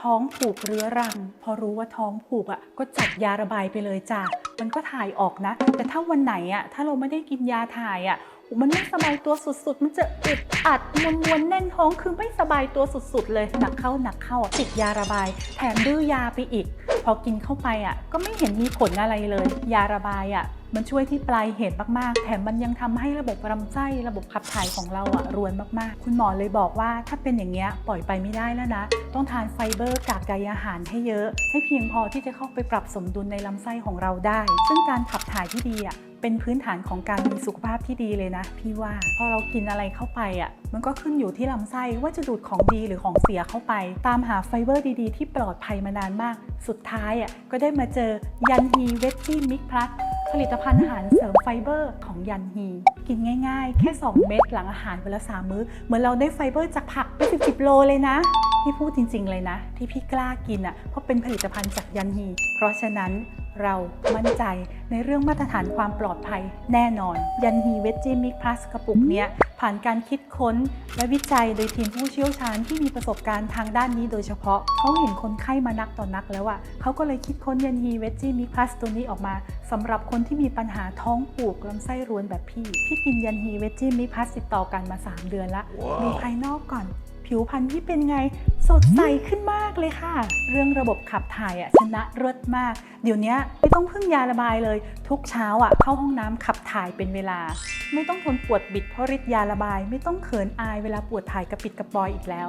ท้องผูกเรื้อรัง พอรู้ว่าท้องผูกอะก็จัดยาระบายไปเลยจ้ะมันก็ถ่ายออกนะ แต่ถ้าวันไหนอะถ้าเราไม่ได้กินยาถ่ายอะมันไม่สบายตัวสุดๆ มันจะอึดอัดมวนมวนๆแน่นท้องคือไม่สบายตัวสุดๆ เลยหนักเข้าหนักเข้าติดยาระบาย แถมดื้อยาไปอีก พอกินเข้าไปอะก็ไม่เห็นมีผลอะไรเลย ยาระบายอะมันช่วยที่ปลายเหตุมาก ๆ แถมมันยังทำให้ระบบลำไส้ระบบขับถ่ายของเราอะรวนมาก ๆ คุณหมอเลยบอกว่าถ้าเป็นอย่างเงี้ยปล่อยไปไม่ได้แล้วนะ ต้องทานไฟเบอร์กากใยอาหารให้เยอะ ให้เพียงพอที่จะเข้าไปปรับสมดุลในลำไส้ของเราได้ ซึ่งการขับถ่ายที่ดีอะ เป็นพื้นฐานของการมีสุขภาพที่ดีเลยนะ พี่ว่าพอเรากินอะไรเข้าไปอะมันก็ขึ้นอยู่ที่ลำไส้ว่าจะดูดของดีหรือของเสียเข้าไป ตามหาไฟเบอร์ดีๆ ที่ปลอดภัยมานานมาก สุดท้ายอะก็ได้มาเจอยันฮีเวจจี้มิกพลัสผลิตภัณฑ์อาหารเสริมไฟเบอร์ของยันฮี กินง่ายๆ แค่ 2 เม็ดหลังอาหารเวลาสามมื้อ เหมือนเราได้ไฟเบอร์จากผักไปสิบสิบโลเลยนะพี่พูดจริงๆเลยนะ ที่พี่กล้ากินอะเพราะเป็นผลิตภัณฑ์จากยันฮี เพราะฉะนั้น เรามั่นใจในเรื่องมาตรฐานความปลอดภัยแน่นอน ยันฮีเวจจี้มิกพลัสกระปุกเนี้ยผ่านการคิดค้นและวิจัยโดยทีมผู้เชี่ยวชาญที่มีประสบการณ์ทางด้านนี้โดยเฉพาะ เขาเห็นคนไข้มานักต่อนนักแล้วอะเขาก็เลยคิดค้นยันฮีเวจจี้มิกพลัสตัวนี้ออกมาสำหรับคนที่มีปัญหาท้องผูกลำไส้รวนแบบพี่ พี่กินยันฮีเวจจี้มิกพลัสติดต่อกันมา 3 เดือนละดูภายนอกก่อน ผิวพรรณที่เป็นไง สดใสขึ้นมากเลยค่ะ เรื่องระบบขับถ่ายอะชนะเลิศมาก เดี๋ยวนี้ไม่ต้องพึ่งยาระบายเลย ทุกเช้าอะเข้าห้องน้ำขับถ่ายเป็นเวลา ไม่ต้องทนปวดบิดเพราะฤทธิ์ยาระบาย ไม่ต้องเขินอายเวลาปวดถ่ายกระปิดกระปอยอีกแล้ว